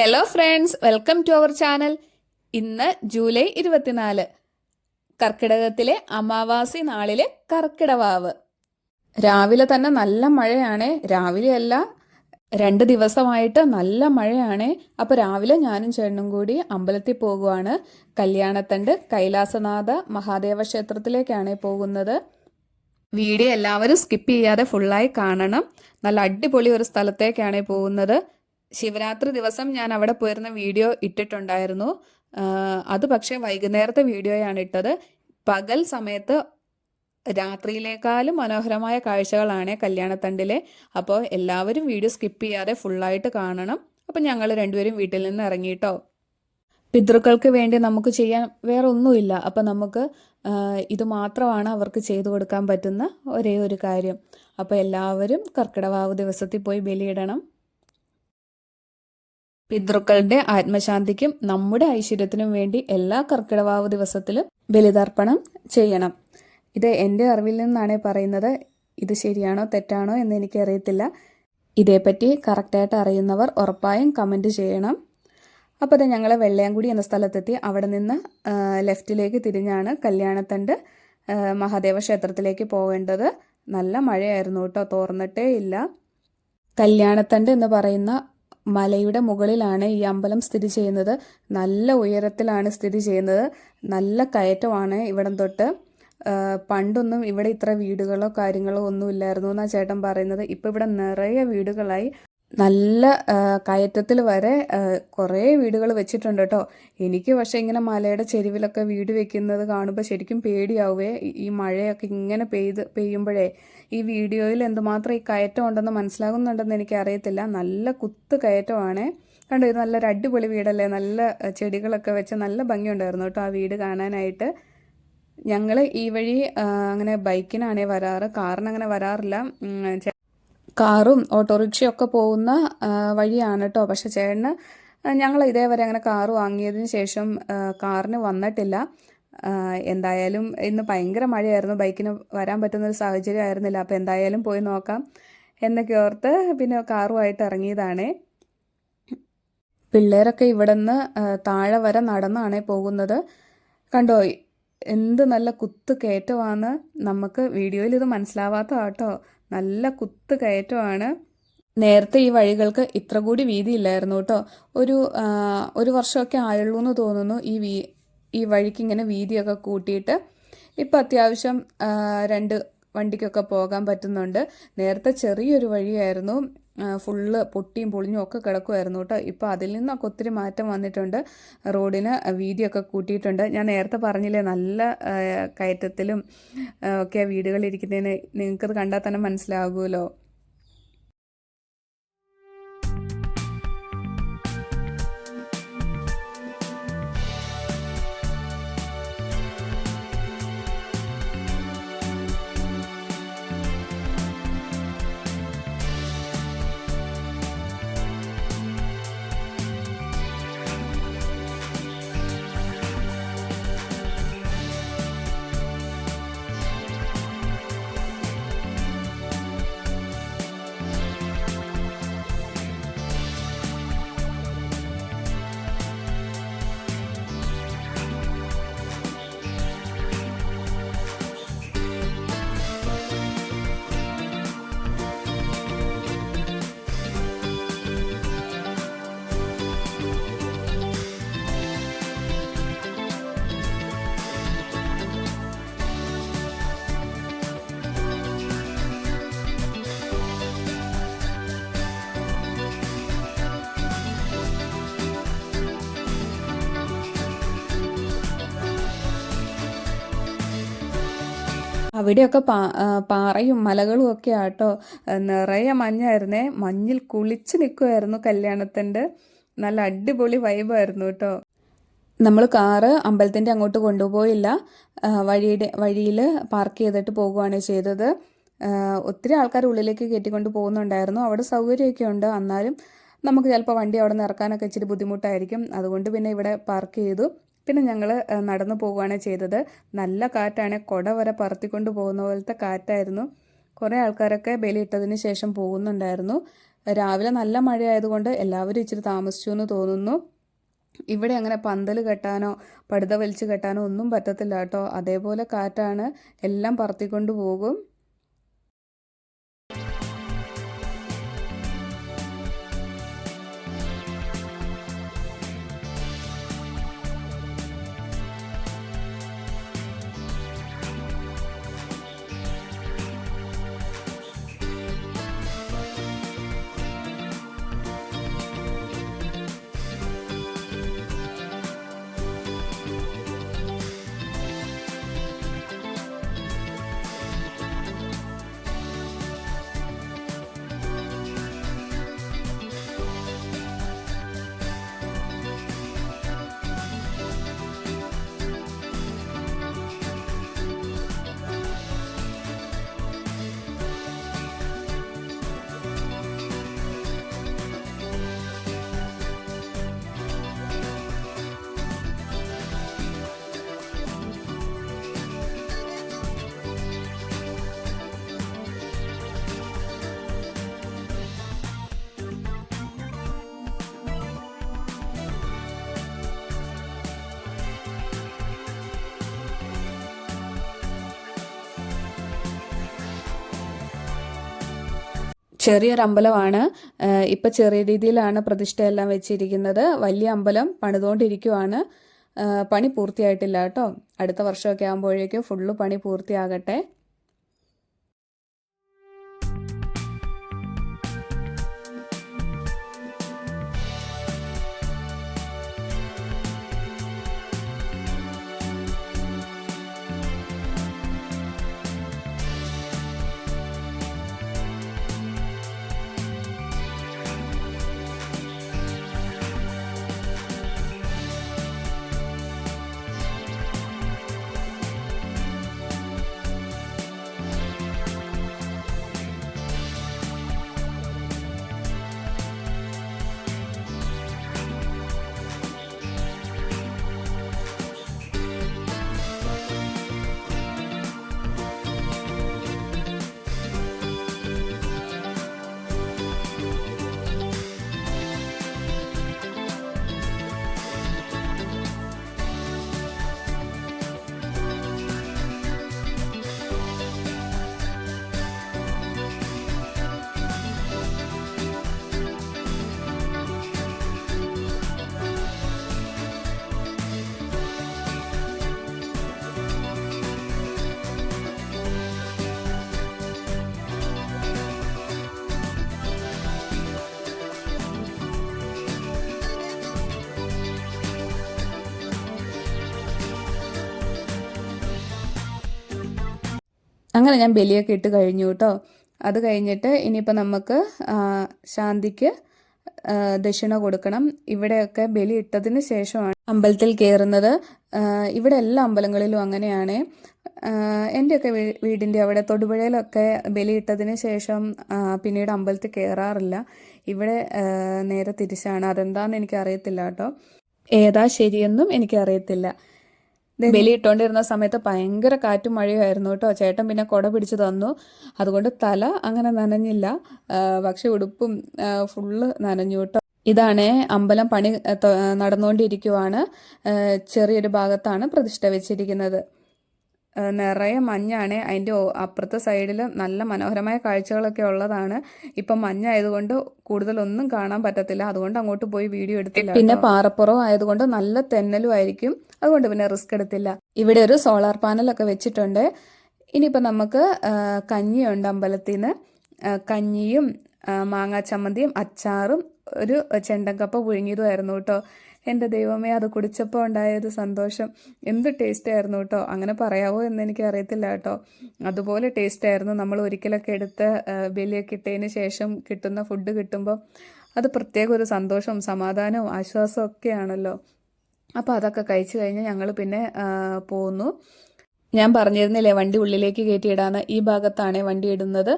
Hello friends welcome to our channel ഇന്ന് July ഇരുപത്തിനാല്. കർക്കിടകത്തിലെ അമാവാസി നാളിലെ കർക്കിടവാവ് രാവിലെ തന്നെ നല്ല മഴയാണ്. രാവിലെയല്ല രണ്ട് ദിവസമായിട്ട് നല്ല മഴയാണ്. അപ്പോൾ രാവിലെ ഞാനും ചേട്ടനും കൂടി അമ്പലത്തിൽ പോകുവാണ്. കല്യാണത്തണ്ട് കൈലാസനാഥ മഹാദേവ ക്ഷേത്രത്തിലേക്കാണ് പോകുന്നത്. വീഡിയോ എല്ലാവരും സ്കിപ്പ് ചെയ്യാതെ ഫുള്ളായി കാണണം. നല്ല അടിപൊളി ഒരു സ്ഥലത്തേക്കാണ് പോകുന്നത്. ശിവരാത്രി ദിവസം ഞാൻ അവിടെ പോയിരുന്ന വീഡിയോ ഇട്ടിട്ടുണ്ടായിരുന്നു. അത് പക്ഷേ വൈകുന്നേരത്തെ വീഡിയോയാണ് ഇട്ടത്. പകൽ സമയത്ത് രാത്രിയിലേക്കാളും മനോഹരമായ കാഴ്ചകളാണ് കല്യാണത്തണ്ടിലെ. അപ്പോൾ എല്ലാവരും വീഡിയോ സ്കിപ്പ് ചെയ്യാതെ ഫുള്ളായിട്ട് കാണണം. അപ്പോൾ ഞങ്ങൾ രണ്ടുപേരും വീട്ടിൽ നിന്ന് ഇറങ്ങിയിട്ടോ പിതൃക്കൾക്ക് വേണ്ടി നമുക്ക് ചെയ്യാൻ വേറെ ഒന്നുമില്ല അപ്പം നമുക്ക് ഇത് മാത്രമാണ് അവർക്ക് ചെയ്തു കൊടുക്കാൻ പറ്റുന്ന ഒരേ ഒരു കാര്യം. അപ്പോൾ എല്ലാവരും കർക്കിടവാവ് ദിവസത്തിൽ പോയി ബലിയിടണം. പിതൃക്കളുടെ ആത്മശാന്തിക്കും നമ്മുടെ ഐശ്വര്യത്തിനും വേണ്ടി എല്ലാ കർക്കിടവാവ് ദിവസത്തിലും ബലിതർപ്പണം ചെയ്യണം. ഇത് എന്റെ അറിവിൽ നിന്നാണ് പറയുന്നത്. ഇത് ശരിയാണോ തെറ്റാണോ എന്ന് എനിക്കറിയത്തില്ല. ഇതേപ്പറ്റി കറക്റ്റായിട്ട് അറിയുന്നവർ ഉറപ്പായും കമന്റ് ചെയ്യണം. അപ്പോൾ അത് ഞങ്ങൾ വെള്ളയാംകുടി എന്ന സ്ഥലത്തെത്തി അവിടെ നിന്ന് ലെഫ്റ്റിലേക്ക് തിരിഞ്ഞാണ് കല്യാണത്തണ്ട് മഹാദേവ ക്ഷേത്രത്തിലേക്ക് പോകേണ്ടത്. നല്ല മഴയായിരുന്നു കേട്ടോ തോർന്നിട്ടേ ഇല്ല. കല്യാണത്തണ്ട് എന്ന് പറയുന്ന മലയുടെ മുകളിലാണ് ഈ അമ്പലം സ്ഥിതി ചെയ്യുന്നത്. നല്ല ഉയരത്തിലാണ് സ്ഥിതി ചെയ്യുന്നത്. നല്ല കയറ്റമാണ് ഇവിടം തൊട്ട്. പണ്ടൊന്നും ഇവിടെ ഇത്ര വീടുകളോ കാര്യങ്ങളോ ഒന്നും ഇല്ലായിരുന്നു എന്നാണ് ചേട്ടൻ പറയുന്നത്. ഇപ്പം ഇവിടെ നിറയെ വീടുകളായി. നല്ല കയറ്റത്തിൽ വരെ കുറേ വീടുകൾ വെച്ചിട്ടുണ്ട് കേട്ടോ എനിക്ക് പക്ഷേ ഇങ്ങനെ മലയുടെ ചെരുവിലൊക്കെ വീട് വെക്കുന്നത് കാണുമ്പോൾ ശരിക്കും പേടിയാവുകയെ ഈ- മഴയൊക്കെ ഇങ്ങനെ പെയ്ത് പെയ്യുമ്പോഴേ ഈ വീഡിയോയിൽ എന്തുമാത്രം ഈ കയറ്റം ഉണ്ടെന്ന് മനസ്സിലാകുന്നുണ്ടെന്ന് എനിക്ക് അറിയത്തില്ല നല്ല കുത്ത് കയറ്റമാണ്. കണ്ടോ ഇത് നല്ലൊരു അടിപൊളി വീടല്ലേ? നല്ല ചെടികളൊക്കെ വെച്ച് നല്ല ഭംഗിയുണ്ടായിരുന്നു കേട്ടോ ആ വീട് കാണാനായിട്ട്. ഞങ്ങൾ ഈ വഴി അങ്ങനെ ബൈക്കിനാണേ വരാറ്. കാറിന് അങ്ങനെ വരാറില്ല കാറും ഓട്ടോറിക്ഷയും ഒക്കെ പോകുന്ന വഴിയാണ് കേട്ടോ പക്ഷെ ചേട്ടന് ഞങ്ങൾ ഇതേവരെ അങ്ങനെ കാർ വാങ്ങിയതിന് ശേഷം കാറിന് വന്നിട്ടില്ല. എന്തായാലും ഇന്ന് ഭയങ്കര മഴയായിരുന്നു. ബൈക്കിന് വരാൻ പറ്റുന്ന ഒരു സാഹചര്യം ആയിരുന്നില്ല. അപ്പോൾ എന്തായാലും പോയി നോക്കാം എന്നൊക്കെ ഓർത്ത് പിന്നെ കാറുമായിട്ട് ഇറങ്ങിയതാണേ. പിള്ളേരൊക്കെ ഇവിടെ നിന്ന് താഴെ വരെ നടന്നാണ് പോകുന്നത്. കണ്ടോ എന്ത് നല്ല കുത്ത് കയറ്റമാണ്. നമുക്ക് വീഡിയോയിൽ ഇത് മനസ്സിലാവാത്ത കേട്ടോ നല്ല കുത്ത് കയറ്റമാണ്. നേരത്തെ ഈ വഴികൾക്ക് ഇത്ര കൂടി വീതി ഇല്ലായിരുന്നു കേട്ടോ. ഒരു ഒരു വർഷമൊക്കെ ആയുള്ളൂ എന്ന് തോന്നുന്നു ഈ വീ ഈ വഴിക്ക് ഇങ്ങനെ വീതിയൊക്കെ കൂട്ടിയിട്ട്. ഇപ്പം അത്യാവശ്യം രണ്ട് വണ്ടിക്കൊക്കെ പോകാൻ പറ്റുന്നുണ്ട്. നേരത്തെ ചെറിയൊരു വഴിയായിരുന്നു. ഫുള്ള് പൊട്ടിയും പൊളിഞ്ഞും ഒക്കെ കിടക്കുമായിരുന്നു കേട്ടോ. ഇപ്പോൾ അതിൽ നിന്നൊക്കെ ഒത്തിരി മാറ്റം വന്നിട്ടുണ്ട്. റോഡിന് വീതിയൊക്കെ കൂട്ടിയിട്ടുണ്ട്. ഞാൻ നേരത്തെ പറഞ്ഞില്ലേ നല്ല കയറ്റത്തിലും ഒക്കെ വീടുകളിരിക്കുന്നതിന് നിങ്ങൾക്കത് കണ്ടാൽ തന്നെ മനസ്സിലാകുമല്ലോ. അവിടെയൊക്കെ പാ പാറയും മലകളും ഒക്കെ ആട്ടോ. നിറയെ മഞ്ഞായിരുന്നേ. മഞ്ഞിൽ കുളിച്ച് നിൽക്കുമായിരുന്നു കല്യാണത്തിന്റെ. നല്ല അടിപൊളി വൈബായിരുന്നു കേട്ടോ. നമ്മൾ കാറ് അമ്പലത്തിന്റെ അങ്ങോട്ട് കൊണ്ടുപോയില്ല. വഴിയുടെ വഴിയിൽ പാർക്ക് ചെയ്തിട്ട് പോകുകയാണ് ചെയ്തത്. ഒത്തിരി ആൾക്കാർ ഉള്ളിലേക്ക് കയറ്റിക്കൊണ്ട് പോകുന്നുണ്ടായിരുന്നു. അവിടെ സൗകര്യമൊക്കെ ഉണ്ട്. എന്നാലും നമുക്ക് ചിലപ്പോൾ വണ്ടി അവിടെ നിന്ന് ഇറക്കാനൊക്കെ ഇച്ചിരി ബുദ്ധിമുട്ടായിരിക്കും. അതുകൊണ്ട് പിന്നെ ഇവിടെ പാർക്ക് ചെയ്തു. പിന്നെ ഞങ്ങൾ നടന്നു പോവുകയാണ് ചെയ്തത്. നല്ല കാറ്റാണ്. കുട വരെ പറത്തിക്കൊണ്ട് പോകുന്ന പോലത്തെ കാറ്റായിരുന്നു. കുറേ ആൾക്കാരൊക്കെ ബലിയിട്ടതിന് ശേഷം പോകുന്നുണ്ടായിരുന്നു. രാവിലെ നല്ല മഴയായതുകൊണ്ട് എല്ലാവരും ഇച്ചിരി താമസിച്ചു എന്ന് തോന്നുന്നു. ഇവിടെ അങ്ങനെ പന്തൽ കെട്ടാനോ പടുത വലിച്ചു കെട്ടാനോ ഒന്നും പറ്റത്തില്ല കേട്ടോ. അതേപോലെ കാറ്റാണ്. എല്ലാം പറത്തിക്കൊണ്ട് പോകും. ചെറിയൊരു അമ്പലമാണ് ഇപ്പം ചെറിയ രീതിയിലാണ് പ്രതിഷ്ഠയെല്ലാം വെച്ചിരിക്കുന്നത്. വലിയ അമ്പലം പണിതുകൊണ്ടിരിക്കുവാണ് പണി പൂർത്തിയായിട്ടില്ല കേട്ടോ. അടുത്ത വർഷമൊക്കെ ആകുമ്പോഴേക്കും ഫുള്ള് പണി പൂർത്തിയാകട്ടെ. അങ്ങനെ ഞാൻ ബലിയൊക്കെ ഇട്ട് കഴിഞ്ഞു കേട്ടോ. അത് കഴിഞ്ഞിട്ട് ഇനിയിപ്പോൾ നമുക്ക് ശാന്തിക്ക് ദക്ഷിണ കൊടുക്കണം. ഇവിടെയൊക്കെ ബലി ഇട്ടതിന് ശേഷമാണ് അമ്പലത്തിൽ കയറുന്നത്. ഇവിടെ എല്ലാ അമ്പലങ്ങളിലും അങ്ങനെയാണ്. എന്റെയൊക്കെ വീടിന്റെ അവിടെ തൊടുപുഴയിലൊക്കെ ബലിയിട്ടതിന് ശേഷം പിന്നീട് അമ്പലത്തിൽ കയറാറില്ല. ഇവിടെ നേരെ തിരിച്ചാണ്. അതെന്താണെന്ന് എനിക്കറിയത്തില്ല കേട്ടോ. ഏതാ ശരിയെന്നും എനിക്കറിയത്തില്ല. ബലി ഇട്ടുകൊണ്ടിരുന്ന സമയത്ത് ഭയങ്കര കാറ്റും മഴയുമായിരുന്നു കേട്ടോ. ചേട്ടൻ പിന്നെ കുട പിടിച്ചു തന്നു. അതുകൊണ്ട് തല അങ്ങനെ നനഞ്ഞില്ല. പക്ഷെ ഉടുപ്പും ഫുള്ള് നനഞ്ഞു കേട്ടോ. ഇതാണ് അമ്പലം പണി നടന്നുകൊണ്ടിരിക്കുവാണ്. ചെറിയൊരു ഭാഗത്താണ് പ്രതിഷ്ഠ വെച്ചിരിക്കുന്നത്. നിറയെ മഞ്ഞാണ്. അതിന്റെ അപ്പുറത്തെ സൈഡിൽ നല്ല മനോഹരമായ കാഴ്ചകളൊക്കെ ഉള്ളതാണ്. ഇപ്പം മഞ്ഞായതുകൊണ്ട് കൂടുതലൊന്നും കാണാൻ പറ്റത്തില്ല. അതുകൊണ്ട് അങ്ങോട്ട് പോയി വീഡിയോ എടുത്തില്ല പിന്നെ പാറപ്പുറം ആയതുകൊണ്ട് നല്ല തെന്നലും ആയിരിക്കും. അതുകൊണ്ട് പിന്നെ റിസ്ക് എടുത്തില്ല. ഇവിടെ ഒരു സോളാർ പാനലൊക്കെ വെച്ചിട്ടുണ്ട്. ഇനിയിപ്പോൾ നമുക്ക് കഞ്ഞിയുണ്ട് അമ്പലത്തിൽ നിന്ന് കഞ്ഞിയും മാങ്ങാ ചമ്മന്തിയും അച്ചാറും ഒരു ചെണ്ടക്കപ്പ പുഴുങ്ങിയതുമായിരുന്നു കേട്ടോ. എന്റെ ദൈവമേ അത് കുടിച്ചപ്പോൾ ഉണ്ടായത് സന്തോഷം. എന്ത് ടേസ്റ്റ് ആയിരുന്നു കേട്ടോ? അങ്ങനെ പറയാവോ എന്ന് എനിക്ക് അറിയത്തില്ല കേട്ടോ. അതുപോലെ ടേസ്റ്റ് ആയിരുന്നു. നമ്മൾ ഒരിക്കലൊക്കെ എടുത്ത് ബലിയൊക്കെ ഇട്ടതിന് ശേഷം കിട്ടുന്ന ഫുഡ് കിട്ടുമ്പോൾ അത് പ്രത്യേക ഒരു സന്തോഷവും സമാധാനവും ആശ്വാസവും ഒക്കെയാണല്ലോ. അപ്പോൾ അതൊക്കെ കഴിച്ചു കഴിഞ്ഞ് ഞങ്ങൾ പിന്നെ പോന്നു. ഞാൻ പറഞ്ഞിരുന്നില്ലേ വണ്ടി ഉള്ളിലേക്ക് കയറ്റിയിടാന്ന്. ഈ ഭാഗത്താണ് വണ്ടി ഇടുന്നത്.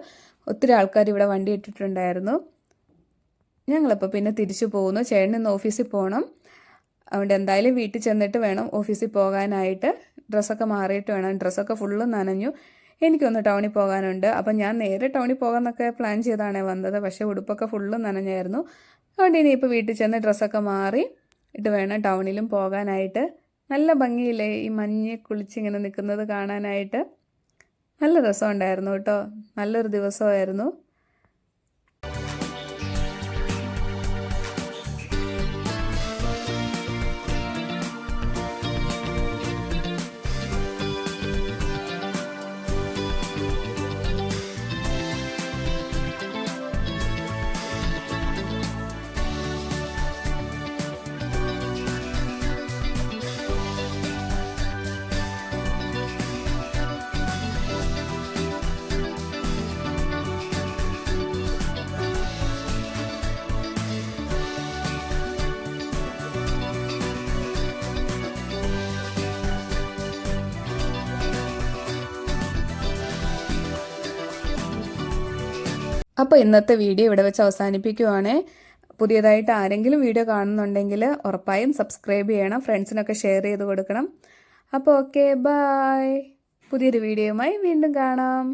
ഒത്തിരി ആൾക്കാർ ഇവിടെ വണ്ടി ഇട്ടിട്ടുണ്ടായിരുന്നു. ഞങ്ങളിപ്പോൾ പിന്നെ തിരിച്ചു പോകുന്നു ചേട്ടൻ ഇന്ന് ഓഫീസിൽ പോകണം അതുകൊണ്ട് എന്തായാലും വീട്ടിൽ ചെന്നിട്ട് വേണം ഓഫീസിൽ പോകാനായിട്ട്. ഡ്രസ്സൊക്കെ മാറിയിട്ട് വേണം. ഡ്രസ്സൊക്കെ ഫുള്ള് നനഞ്ഞു. എനിക്കൊന്ന് ടൗണിൽ പോകാനുണ്ട്. അപ്പം ഞാൻ നേരെ ടൗണിൽ പോകാമെന്നൊക്കെ പ്ലാൻ ചെയ്താണേ വന്നത്. പക്ഷേ ഉടുപ്പൊക്കെ ഫുള്ള് നനഞ്ഞായിരുന്നു. അതുകൊണ്ട് ഇനിയിപ്പോൾ വീട്ടിൽ ചെന്ന് ഡ്രസ്സൊക്കെ മാറി ഇട്ട് വേണം ടൗണിലും പോകാനായിട്ട്. നല്ല ഭംഗിയില്ലേ ഈ മഞ്ഞ് കുളിച്ചിങ്ങനെ നിൽക്കുന്നത് കാണാനായിട്ട്. നല്ല രസമുണ്ടായിരുന്നു കേട്ടോ. നല്ലൊരു ദിവസമായിരുന്നു. അപ്പോൾ ഇന്നത്തെ വീഡിയോ ഇവിടെ വെച്ച് അവസാനിപ്പിക്കുവാണ്. പുതിയതായിട്ട് ആരെങ്കിലും വീഡിയോ കാണുന്നുണ്ടെങ്കിൽ ഉറപ്പായും സബ്സ്ക്രൈബ് ചെയ്യണം ഫ്രണ്ട്സിനൊക്കെ ഷെയർ ചെയ്ത് കൊടുക്കണം. അപ്പോൾ ഓക്കെ ബായ് പുതിയൊരു വീഡിയോയുമായി വീണ്ടും കാണാം.